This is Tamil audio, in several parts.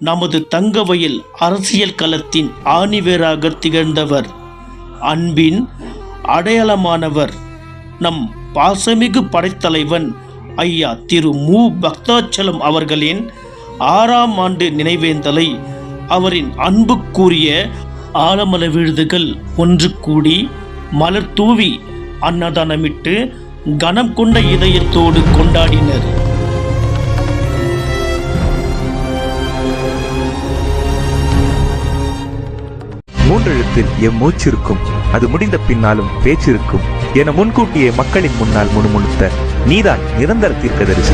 நமது தங்கவையில் அரசியல் களத்தின் ஆணிவேராக திகழ்ந்தவர். அன்பின் அடையாளமானவர் நம் பாசமிகு படைத்தலைவன் ஐயா திரு மு. பக்தாச்சலம் அவர்களின் ஆறாம் ஆண்டு நினைவேந்தலை அவரின் அன்புக்குரிய ஆலமல விழுதுகள் ஒன்று கூடி மலர் தூவி அன்னதானமிட்டு கனம் கொண்ட இதயத்தோடு கொண்டாடினர். மூன்றெழுத்தில் எம் மூச்சிருக்கும். அது முடிந்த பின்னாலும் பேச்சிருக்கும். என முன்கூட்டியே மக்களின் முன்னால் முணுமுணுத்த நீதான் நிரந்தர தீர்க்கதரிசி.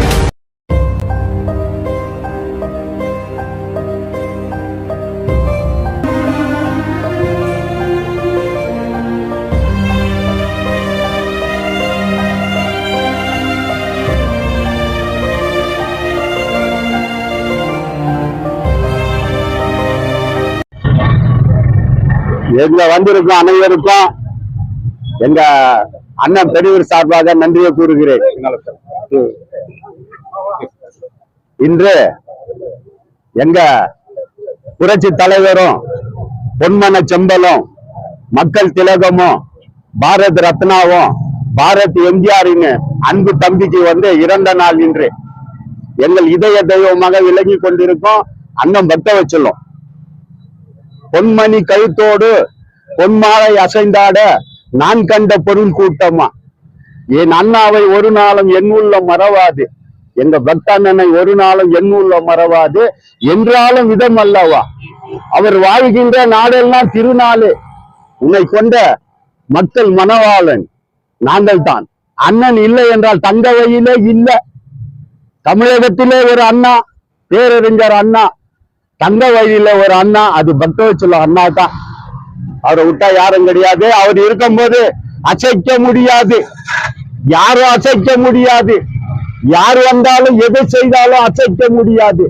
எங்க வந்திருக்கும் அனைவருக்கும் எங்க அண்ணன் பெரியவர் சார்பாக நன்றியை கூறுகிறேன். இன்று எங்க புரட்சி தலைவரும் பொன்மன செம்பலும் மக்கள் திலகமும் பாரத் ரத்னாவும் பாரத் எம்ஜிஆரின் அன்பு தம்பிக்கு வந்து இறந்த நாள் இன்று. எங்கள் இதய தெய்வமாக விளங்கி கொண்டிருக்கும் அண்ணன் பக்த வச்சுள்ளோம் பொன்மணி கழுத்தோடு பொன்மாலை அசைந்தாட நான் கண்ட பொருள் கூட்டமா? என் அண்ணாவை ஒரு நாளும் என் உள்ள மறவாது. எங்க பக்தண்ணனை ஒரு நாளும் என் மறவாது. என்றாலும் விதம் அல்லவா? அவர் வாழ்கின்ற நாடெல்லாம் திருநாளே. உன்னை கொண்ட மக்கள் மனவாளன் நாங்கள் தான். அண்ணன் இல்லை என்றால் தங்கவையிலே இல்லை. தமிழகத்திலே ஒரு அண்ணா பேரறிஞர் அண்ணா தங்க வழியில ஒரு அண்ணா அது பக்தவச்சல அண்ணா தான் அவரை விட்டா யாரும் கிடையாது. அவர் இருக்கும்போது அசைக்க முடியாது. யாரும் அசைக்க முடியாது. யார் வந்தாலும் எதை செய்தாலும் அசைக்க முடியாது.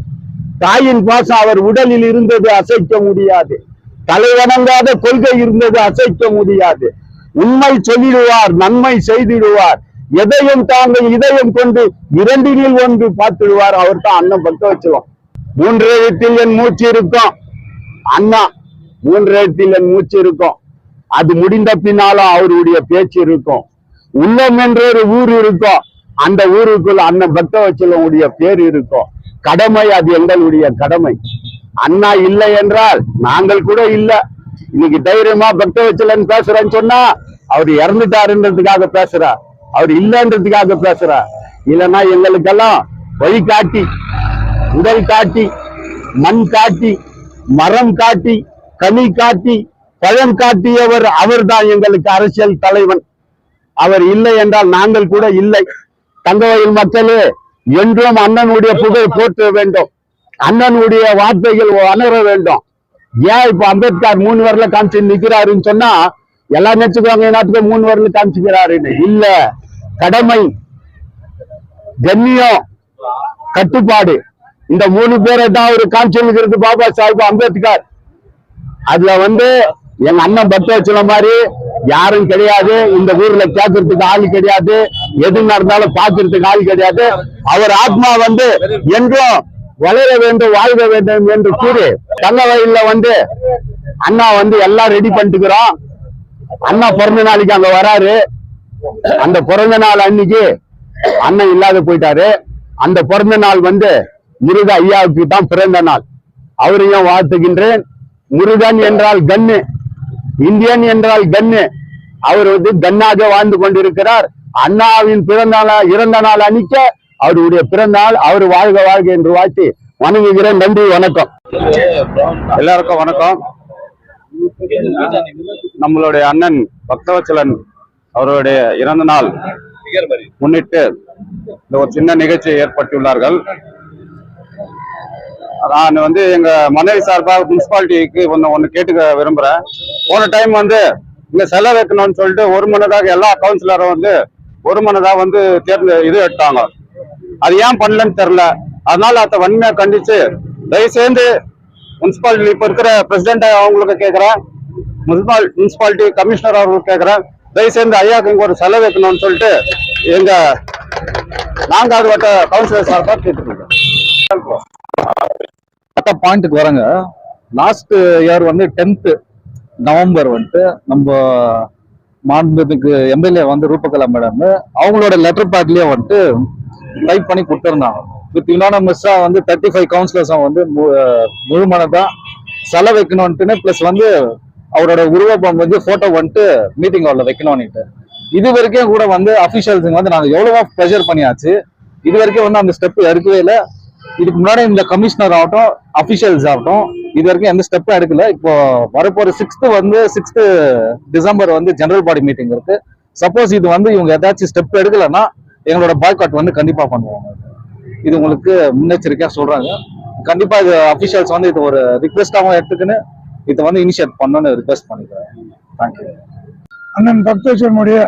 தாயின் பாசம் அவர் உடலில் இருந்தது அசைக்க முடியாது. தலைவணங்காத கொள்கை இருந்தது அசைக்க முடியாது. உண்மை சொல்லிடுவார் நன்மை செய்திடுவார். எதையும் தாங்கள் இதயம் கொண்டு இரண்டினில் ஒன்று பார்த்துடுவார். அவர் தான் அண்ணன் பக்க வச்சுவோம் மூன்று எழுத்தில் என் மூச்சு இருக்கும். அண்ணா மூன்று எழுத்தில் என் மூச்சு இருக்கும். அது முடிந்த பின்னாலும் அவருடைய பேச்சு இருக்கும். உள்ளம் என்ற ஒரு ஊர் இருக்கும். அந்த ஊருக்குள்ள அண்ணன் பக்த வச்சலனுடைய பேர் இருக்கும். கடமை அது எங்களுடைய கடமை. அண்ணா இல்லை என்றால் நாங்கள் கூட இல்லை. இன்னைக்கு தைரியமா பக்த வச்சலன் பேசுறேன்னு சொன்னா அவர் இறந்துட்டாருன்றதுக்காக பேசுறார். அவர் இல்லைன்றதுக்காக பேசுறார். இல்லைன்னா எங்களுக்கெல்லாம் வழிகாட்டி. உடல் காட்டி மண் காட்டி மரம் காட்டி கனி காட்டி பழம் காட்டியவர் அவர்தான் எங்களுக்கு அரசியல் தலைவன். அவர் இல்லை என்றால் நாங்கள் கூட இல்லை. தங்கவயில் மக்களே என்றும் அண்ணனுடைய புகழ் போற்ற வேண்டும். அண்ணனுடைய வார்த்தைகள் அணர வேண்டும். ஏன் இப்ப அம்பேத்கர் மூணு வரல காமிச்சு நிக்கிறாருன்னு சொன்னா எல்லாம் நினைச்சுக்குவாங்க நாட்டுக்கு மூணு வரல காமிச்சுக்கிறாருன்னு? இல்ல. கடமை கண்ணியம் கட்டுப்பாடு. இந்த மூணு பேரை தான் அவரு காமிச்சிருக்கிறது பாபா சாஹிப் அம்பேத்கர். அதுல வந்து எங்க அண்ணன் பக்த சொல்ல மாதிரி யாரும் கிடையாது. இந்த ஊர்ல கேட்கறதுக்கு ஆள் கிடையாது. எது நடந்தாலும் பாக்குறதுக்கு ஆள் கிடையாது. அவர் ஆத்மா வந்து என்றும் வளர வேண்டும் வாழ்க வேண்டும் என்று கூறி தங்க வயல்ல வந்து அண்ணா வந்து எல்லாம் ரெடி பண்ணிட்டுக்கிறோம். அண்ணா பிறந்த நாளைக்கு அங்க வராரு. அந்த பிறந்த நாள் அன்னைக்கு அண்ணன் இல்லாத போயிட்டாரு. அந்த பிறந்த நாள் வந்து முருக ஐயாவுக்கு தான் பிறந்த நாள். அவரையும் வாழ்த்துகின்றேன். முருகன் என்றால் கண்ணு. இந்தியன் என்றால் கண்ணு. அவர் வந்து கண்ணாக வாழ்ந்து கொண்டிருக்கிறார். அண்ணாவின் பிறந்த நாள் இறந்த நாள் அணிக்க அவருடைய பிறந்த நாள். அவர் வாழ்க வாழ்க என்று வாழ்த்தி வணங்குகிறேன். நன்றி வணக்கம். எல்லாருக்கும் வணக்கம். நம்மளுடைய அண்ணன் பக்தவச்சலன் அவருடைய இறந்த நாள் முன்னிட்டு இந்த ஒரு சின்ன நிகழ்ச்சியை ஏற்பட்டுள்ளார்கள் நான் வந்து எங்க மனைவி சார்பாக முனிசிபாலிட்டிக்கு ஒன்று ஒன்று கேட்டுக்க விரும்புறேன். போன டைம் வந்து இங்க செல வைக்கணும்னு சொல்லிட்டு ஒரு மனதாக எல்லா கவுன்சிலரும் வந்து ஒரு மனதாக வந்து தேர்ந்து இது எடுத்தாங்க. அது ஏன் பண்ணலன்னு தெரில அதனால அதை வன்மையா கண்டிச்சு தயவு சேர்ந்து முனிசிபாலிட்டி இப்ப இருக்கிற பிரசிடென்ட் அவங்களுக்கு கேட்கிறேன் முனிசிபால் முனிசிபாலிட்டி கமிஷனர் அவர்களுக்கு கேட்கிறேன் தயவு சேர்ந்து ஐயாக்கு இங்க ஒரு செலவு வைக்கணும்னு சொல்லிட்டு எங்க நான்காவது வட்ட கவுன்சிலர் சார்பாக கேட்டுருக்கோம் கரெக்டாக பாயிண்ட்டுக்கு வரேங்க லாஸ்ட் இயர் வந்து டென்த்து நவம்பர் வந்துட்டு நம்ம மாண்புமிகு எம்எல்ஏ வந்து ரூபகலா மேடம் அவங்களோட லெட்டர் பேட்லயே வந்துட்டு டைப் பண்ணி கொடுத்துருந்தாங்க. வித் யுனானமஸா வந்து தேர்ட்டி ஃபைவ் கவுன்சிலர்ஸும் வந்து மு- முழுமனதா செல வைக்கணும்ட்டுன்னு ப்ளஸ் வந்து அவரோட உருவப்பம் வந்து ஃபோட்டோ வந்துட்டு மீட்டிங் ஹாலில் வைக்கணும்னுட்டு. இது வரைக்கும் கூட வந்து அஃபிஷியல்ஸுங்க வந்து நாங்கள் எவ்வளவோ ப்ரெஷர் பண்ணியாச்சு. இது வரைக்கும் வந்து அந்த ஸ்டெப் எடுக்கவே இல்லை. இதுக்கு முன்னாடி இந்த கமிஷனர் ஆகட்டும் அபிஷியல்ஸ் ஆகட்டும் இது வரைக்கும் எந்த ஸ்டெப்பும் எடுக்கல. இப்போ வரப்போற சிக்ஸ்த்து வந்து சிக்ஸ்த்து டிசம்பர் வந்து ஜெனரல் பாடி மீட்டிங் இருக்கு. சப்போஸ் இது வந்து இவங்க ஏதாச்சும் ஸ்டெப் எடுக்கலைன்னா எங்களோட பாய்காட் வந்து கண்டிப்பா பண்ணுவாங்க. இது உங்களுக்கு முன்னெச்சரிக்கையா சொல்றாங்க. கண்டிப்பா இது அபிஷியல்ஸ் வந்து இது ஒரு ரிக்வெஸ்டாகவும் எடுத்துக்கின்னு இதை வந்து இனிஷியேட் பண்ணணும்னு ரிக்வெஸ்ட் பண்ணிக்கிறேன். தேங்க்யூ அண்ணன் பக்தேஸ்வரனுடைய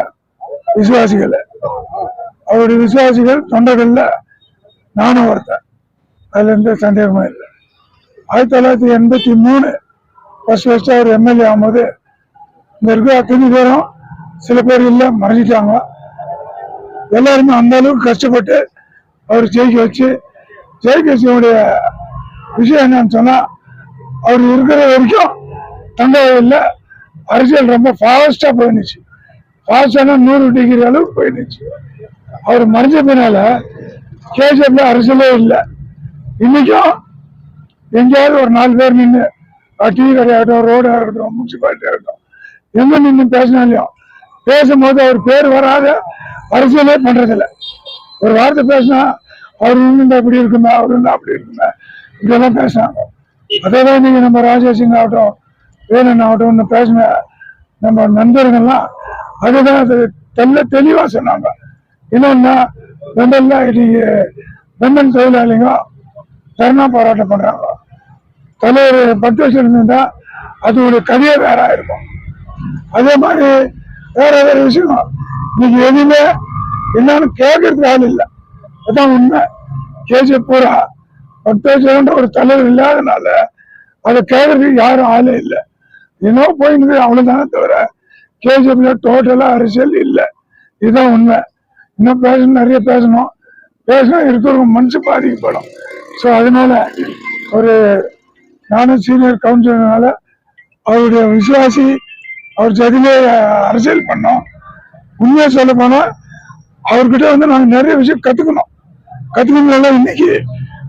விசுவாசிகள். அவருடைய விசுவாசிகள் தொண்டர்கள்ல நானும் ஒருத்தன். அதில் எந்த சந்தேகமும் இல்லை. ஆயிரத்தி தொள்ளாயிரத்தி எண்பத்தி மூணு ஃபர்ஸ்ட் ஃபர்ஸ்ட் அவர் எம்எல்ஏ ஆகும்போது இந்த இருக்கிற அத்தனை பேரும் சில பேர் இல்லை மறைஞ்சிட்டாங்க. எல்லாருமே அந்த அளவுக்கு கஷ்டப்பட்டு அவர் ஜெயிக்க வச்சு ஜெயிக்க வச்சவனுடைய விஷயம் என்னன்னு சொன்னால் அவர் இருக்கிற வரைக்கும் தங்கவயல்ல அரசியல் ரொம்ப ஃபாஸ்ட்டாக போயிருந்துச்சு ஃபாஸ்ட்டாக நூறு டிகிரி அளவுக்கு போயிருந்துச்சு அவர் மறைஞ்ச பின்னால் கேஜிஎஃப்ல அரசியலே இல்லை. இன்னைக்கும் எங்கேயாவது ஒரு நாலு பேர் நின்று டீ கடையாகட்டும் ரோடாக இருக்கட்டும் முனிசிபாலிட்டி ஆகட்டும் எங்க நின்று பேசினாலையும் பேசும்போது அவர் பேர் வராத அரசியலே பண்றதில்ல. ஒரு வார்த்தை பேசினா அவர் இருந்தா இப்படி இருக்குமே அவர் இருந்தா அப்படி இருக்குமே இப்படியெல்லாம் பேசுனாங்க அதே தான் நீங்க நம்ம ராஜேஷிங் ஆகட்டும் வேலன் ஆகட்டும் பேசின நம்ம நண்பர்கள்லாம் அதுதான் அது தெல்ல தெளிவா சொன்னாங்க. இன்னொன்னா பெண்டல்ல இன்னைக்கு பெண்டன் தொழிலாளிங்க தர்ணா போராட்டம் பண்றாங்க. தலைவர் பத்து வருஷம் இருந்திருந்தா ஒரு கதையே வேற இருக்கும் அதே மாதிரி வேற வேற விஷயம் இன்னைக்கு எதுவுமே என்னன்னு கேட்கறதுக்கு ஆள் இல்லை. அதான் உண்மை. கேஜி பூரா பத்து வருஷம்ன்ற ஒரு தலைவர் இல்லாதனால அதை கேட்கறதுக்கு யாரும் ஆளே இல்லை. என்ன போயிருந்தது அவ்வளவுதானே தவிர கேஜிஎஃப்ல டோட்டலா அரசியல் இல்லை. இதுதான் உண்மை. இன்னும் பேசணும் நிறைய பேசணும். பேசினா இருக்கிறவங்க மனசு பாதிக்கப்படும் ஸோ அதனால ஒரு நானும் சீனியர் கவுன்சிலர்னால அவருடைய விசுவாசி அவர் ஜதிலே அரசியல் பண்ணோம். உண்மையை சொல்ல போனால் அவர்கிட்ட வந்து நாங்கள் நிறைய விஷயம் கற்றுக்கணும் கற்றுக்கணும்னால இன்னைக்கு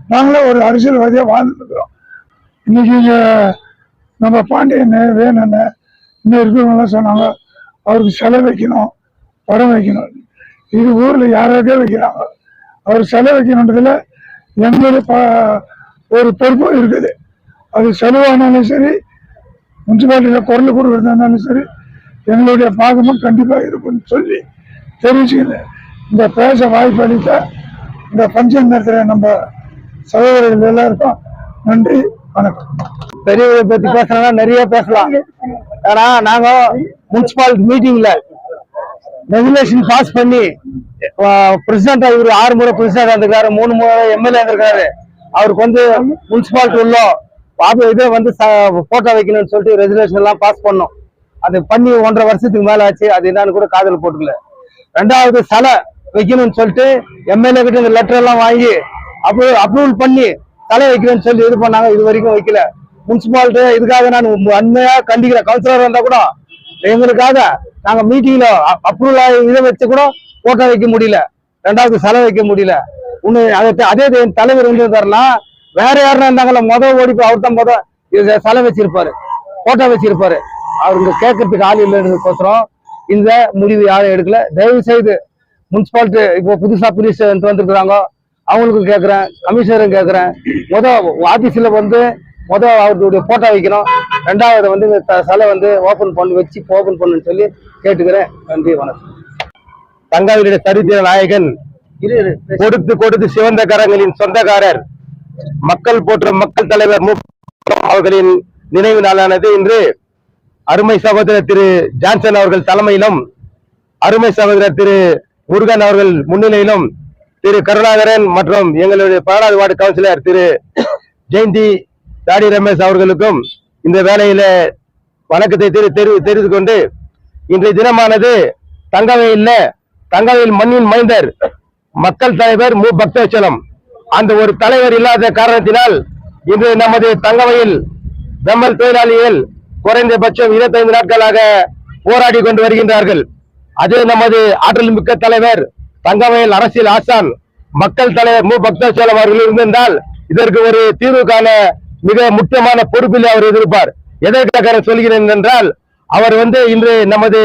நாங்களே ஒரு அரசியல்வாதியாக வாழ்ந்துட்டு இன்னைக்கு இங்கே நம்ம பாண்டியன் வேணண்ண இன்னும் இருக்கிறவங்களாம் சொன்னாங்க அவருக்கு செலை வைக்கணும் படம் வைக்கணும். இது ஊரில் யாராவது வைக்கிறாங்க. அவர் சிலை வைக்கணுன்றதுல ப- ஒரு பொறுப்பும் இருக்குது. அது செலவானாலும் சரி முனிசிபாலிட்டியில் குரல் கொடுக்கறதா இருந்தாலும் சரி எங்களுடைய பாகமும் கண்டிப்பாக இருக்கும்னு சொல்லி தெரிவிச்சுக்கிறேன் இந்த பேச வாய்ப்பு அளித்த இந்த பஞ்சம் நடத்துகிற நம்ம சகோதரர்கள் எல்லாருக்கும் நன்றி வணக்கம். பெரியவரை பற்றி பேசணும்னா நிறைய பேசலாம். ஏன்னா நாங்கள் முனிசிபால் மீட்டிங்கில் ரெகுலேஷன் பாஸ் பண்ணி பிரசிடண்ட் இவர் ஆறு முறை பிரசிடண்ட் இருந்திருக்காரு மூணு முறை எம்எல்ஏ இருந்திருக்காரு. அவருக்கு வந்து முனிசிபாலிட்டி உள்ள அது இதே வந்து போட்டோ வைக்கணும்னு சொல்லிட்டு ரெகுலேஷன் எல்லாம் பாஸ் பண்ணோம். அது பண்ணி ஒன்றரை வருஷத்துக்கு மேல ஆச்சு அது என்னன்னு கூட காதல் போட்டுக்கல. ரெண்டாவது சிலை வைக்கணும்னு சொல்லிட்டு எம்எல்ஏ கிட்ட இந்த லெட்டர் எல்லாம் வாங்கி அப்ரூவ் அப்ரூவல் பண்ணி தலை வைக்கணும்னு சொல்லி இது பண்ணாங்க இது வரைக்கும் வைக்கல. முனிசிபாலிட்டி இதுக்காக நான் அண்மையா கண்டிக்கிறேன் கவுன்சிலர் வந்தா கூட எங்களுக்காக நாங்க மீட்டிங்ல அப்ரூவல் இதை வச்சு கூட போட்டோ வைக்க முடியல. ரெண்டாவது செலவு வைக்க முடியல. ஒண்ணு அதே அதே என் தலைவர் இருந்திருந்தாருன்னா வேற யாருன்னா இருந்தாங்களா முத ஓடி போய் அவர் தான் முத இது செலவு வச்சிருப்பாரு. போட்டோ வச்சிருப்பாரு. அவருங்க கேட்கறதுக்கு ஆள் இல்லைன்றதுக்கோசரம் இந்த முடிவு யாரும் எடுக்கல. தயவு செய்து முனிசிபாலிட்டி இப்போ புதுசா போலீஸ் வந்திருக்கிறாங்க. அவங்களுக்கும் கேட்குறேன் கமிஷனரும் கேட்குறேன். முத ஆபீஸ்ல வந்து முத அவருடைய போட்டோ வைக்கணும். ரெண்டாவது வந்து இந்த சிலை வந்து ஓபன் பண்ணி வச்சு ஓபன் பண்ணுன்னு சொல்லி கேட்டுக்கிறேன். நன்றி வணக்கம். தங்காவிலுடைய சரித்திர நாயகன் கொடுத்து கொடுத்து சிவந்த கரங்களின் சொந்தக்காரர் மக்கள் போற்றும் மக்கள் தலைவர் அவர்களின் நினைவு நாளானது இன்று அருமை சகோதரர் திரு ஜான்சன் அவர்கள் தலைமையிலும் அருமை சகோதரர் திரு முருகன் அவர்கள் முன்னிலையிலும் திரு கருணாகரன் மற்றும் எங்களுடைய பதினாறு வார்டு கவுன்சிலர் திரு ஜெயந்தி தாடி ரமேஷ் அவர்களுக்கும் இந்த வேலையில வணக்கத்தை தெரி தெரி- தெரிந்து கொண்டு இன்றைய தினமானது தங்கவையில் தங்கவையில் மண்ணின் மைந்தர் மக்கள் தலைவர் மு. பக்தேச்சலம் அந்த ஒரு தலைவர் இல்லாத காரணத்தினால் இன்று நமது தங்கவையில் பெம்மல் தொழிலாளிகள் குறைந்தபட்சம் இருபத்தைந்து நாட்களாக போராடி கொண்டு வருகின்றார்கள். அது நமது ஆற்றல் மிக்க தலைவர் தங்கவயல் அரசியல் ஆசான். மக்கள் தலைவர் மு. பக்தசோலம் அவர்கள் இருந்திருந்தால் இதற்கு ஒரு தீர்வு காண மிக முக்கியமான பொறுப்பில் அவர் இருப்பார் எதற்காக சொல்கிறேன் என்றால் அவர் வந்து இன்று நமது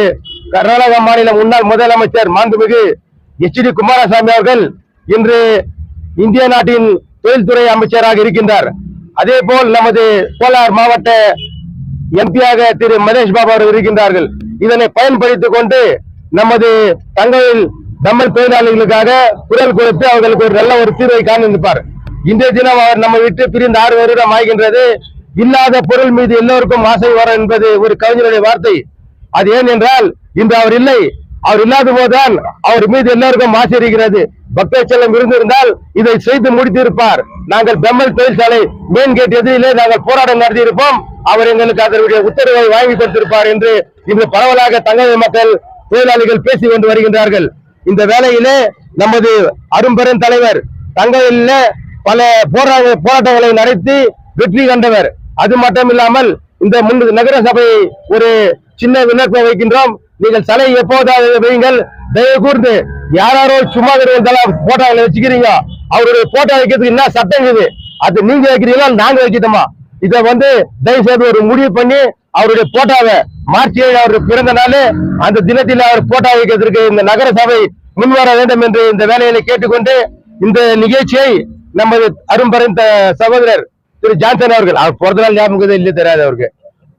கர்நாடக மாநில முன்னாள் முதலமைச்சர் மாண்புமிகு எச் டி குமாரசாமி அவர்கள் இன்று இந்திய நாட்டின் தொழில்துறை அமைச்சராக இருக்கின்றார். அதே போல் நமது கோலார் மாவட்ட எம்பியாக திரு மகேஷ் பாபு அவர்கள் இருக்கின்றார்கள். இதனை பயன்படுத்திக் கொண்டு நமது தங்களில் தமிழ் தொழிலாளிகளுக்காக குரல் கொடுத்து அவர்களுக்கு ஒரு நல்ல ஒரு தீர்வை காண இன்றைய தினம் அவர் நம்ம விட்டு பிரிந்து ஆறு வருடம் ஆகின்றது. இல்லாத பொருள் மீது எல்லோருக்கும் ஆசை வரும் என்பது ஒரு கவிஞருடைய வார்த்தை. அது ஏன் என்றால் இன்று அவர் இல்லை. அவர் இல்லாத போதுதான் அவர் மீது எல்லோருக்கும் ஆசை இருக்கிறது. செல்லம் இருந்திருந்தால் இதை செய்து முடித்திருப்பார். நாங்கள் பெம்மல் தொழிற்சாலை மெயின் கேட் எதிரிலே நாங்கள் போராட்டம் நடத்தியிருப்போம். அவர் எங்களுக்கு அதனுடைய உத்தரவை வாங்கி கொடுத்திருப்பார் என்று இன்று பரவலாக தங்கவை மக்கள் தொழிலாளிகள் பேசி கொண்டு வருகின்றார்கள். இந்த வேலையிலே நமது அரும்பெரும் தலைவர் தங்கையிலே பல போராட போராட்டங்களை நடத்தி வெற்றி கண்டவர். அது மட்டும் இல்லாமல் இந்த முன் நகர சபை ஒரு சின்ன விண்ணப்பம் வைக்கின்றோம். நீங்கள் சலை எப்போதாவது வையுங்கள். தயவு கூர்ந்து யாரோ சும்மா இருந்தாலும் போட்டோகளை வச்சுக்கிறீங்க. அவருடைய போட்டோ வைக்கிறதுக்கு என்ன சட்டம் இருக்குது அது நீங்க வைக்கிறீங்களா? நாங்க வைக்கட்டுமா இதை வந்து தயவு செய்து ஒரு முடிவு பண்ணி அவருடைய போட்டோவை மார்ச் ஏழு அவர் பிறந்த நாள் அந்த தினத்தில் அவர் போட்டோ வைக்கிறதுக்கு இந்த நகர சபை முன்வர வேண்டும் என்று இந்த வேலையில கேட்டுக்கொண்டு இந்த நிகழ்ச்சியை நமது அரும்பெரும் த- சகோதரர் திரு ஜான்சன் அவர்கள். அவர் பிறந்த நாள் ஞாபகம் இல்லையே தெரியாது அவருக்கு.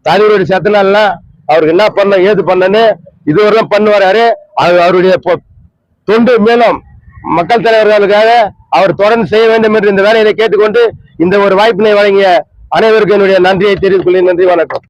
தலைவருடைய சத்த நாள்லாம் அவருக்கு என்ன பண்ண ஏது பண்ணன்னு இதுவரையும் பண்ணு வராரு அது அவருடைய பொ- தொண்டு மேலும் மக்கள் தலைவர்களுக்காக அவர் தொடர்ந்து செய்ய வேண்டும் என்று இந்த வேலையை கேட்டுக்கொண்டு இந்த ஒரு வாய்ப்பினை வழங்கிய அனைவருக்கும் என்னுடைய நன்றியை தெரிவித்துக் கொள்கிறேன். நன்றி வணக்கம்.